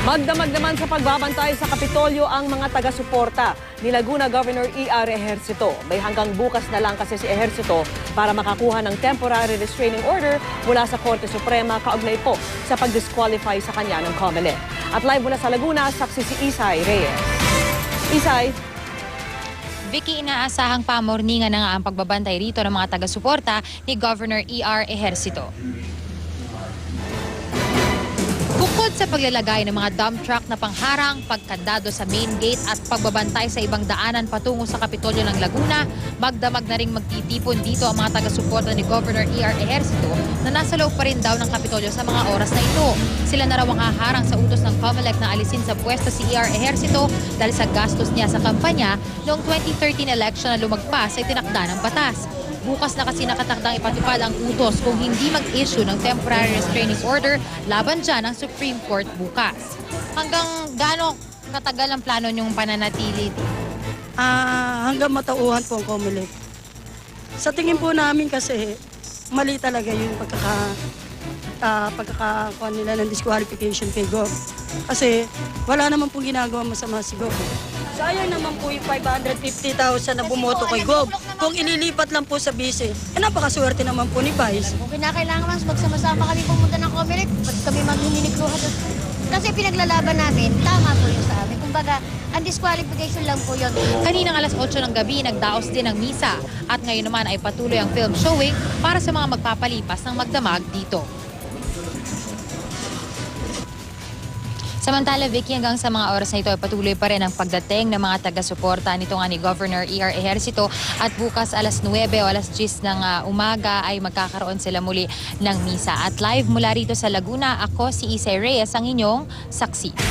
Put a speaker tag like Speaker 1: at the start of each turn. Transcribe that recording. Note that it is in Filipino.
Speaker 1: Magdamag naman sa pagbabantay sa Kapitolyo ang mga taga-suporta ni Laguna Governor E.R. Ejercito. May hanggang bukas na lang kasi si Ejercito para makakuha ng temporary restraining order mula sa Korte Suprema kaugnay po sa pag-disqualify sa kanya ng COMELEC. At live mula sa Laguna, saksi si Isay Reyes. Isay,
Speaker 2: Vicky, inaasahang pamorningan na nga ang pagbabantay rito ng mga taga-suporta ni Governor E.R. Ejercito. Bukod sa paglalagay ng mga dump truck na pangharang, pagkandado sa main gate at pagbabantay sa ibang daanan patungo sa Kapitolyo ng Laguna, magdamag na ring magtitipon dito ang mga taga-suporta ni Governor E.R. Ejercito na nasa loob pa rin daw ng Kapitolyo sa mga oras na ito. Sila na raw ang haharang sa utos ng COMELEC na alisin sa pwesto si E.R. Ejercito dahil sa gastos niya sa kampanya noong 2013 election na lumagpas ay tinakda ng batas. Bukas na kasi nakatakdang ipatupad ang utos kung hindi mag-issue ng temporary restraining order laban dyan ang Supreme Court bukas. Hanggang gaano katagal ang plano niyong pananatili?
Speaker 3: Ah, hanggang matauhan po ang Comelec. Sa tingin po namin kasi mali talaga yung pagkaka ah, pagkakakuha nila ng disqualification kay Gov. Kasi wala naman pong ginagawa masama si Gov. Sayang naman po yung 550,000 na bumoto kay Gov. Kung ililipat lang po sa bise, eh napakaswerte naman po ni Vice.
Speaker 4: Kung kinakailangan mas magsama-sama kami pumunta ng Comelec, pag kami maghihinikluhan. Kasi pinaglalaban namin, tama po yun sa amin. Kumbaga, ang disqualification lang po yun.
Speaker 2: Kaninang alas 8 ng gabi, nagdaos din ng misa. At ngayon naman ay patuloy ang film showing para sa mga magpapalipas ng magdamag dito. Samantala, Vicky, hanggang sa mga oras na ito ay patuloy pa rin ang pagdating ng mga taga-suporta nito nga ni Governor E.R. Ejercito at bukas alas 9 o alas 10 ng ah, umaga ay magkakaroon sila muli ng misa. At live mula rito sa Laguna, ako si Isay Reyes, ang inyong saksi.